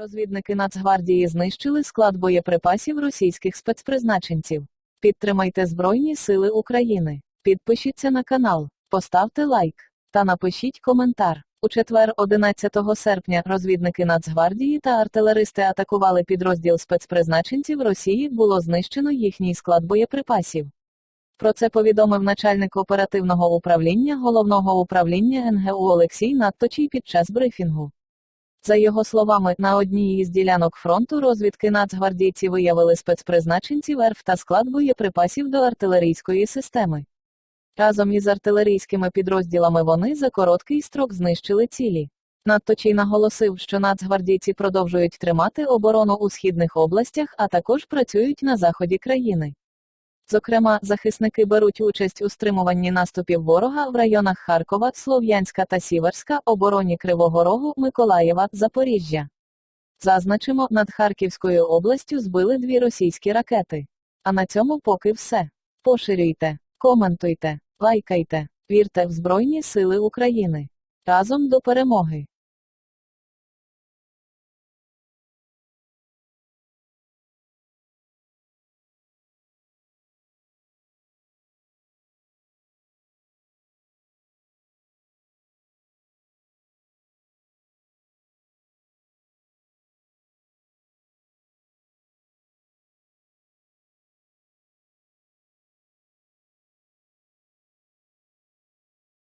Розвідники Нацгвардії знищили склад боєприпасів російських спецпризначенців. Підтримайте Збройні Сили України. Підпишіться на канал, поставте лайк та напишіть коментар. У четвер, 11 серпня, розвідники Нацгвардії та артилеристи атакували підрозділ спецпризначенців Росії. Було знищено їхній склад боєприпасів. Про це повідомив начальник оперативного управління головного управління НГУ Олексій Надточій під час брифінгу. За його словами, на одній із ділянок фронту розвідки нацгвардійці виявили спецпризначенців РФ та склад боєприпасів до артилерійської системи. Разом із артилерійськими підрозділами вони за короткий строк знищили цілі. Надточій наголосив, що нацгвардійці продовжують тримати оборону у східних областях, а також працюють на заході країни. Зокрема, захисники беруть участь у стримуванні наступів ворога в районах Харкова, Слов'янська та Сіверська, обороні Кривого Рогу, Миколаєва, Запоріжжя. Зазначимо, над Харківською областю збили дві російські ракети. А на цьому поки все. Поширюйте, коментуйте, лайкайте, вірте в Збройні Сили України. Разом до перемоги!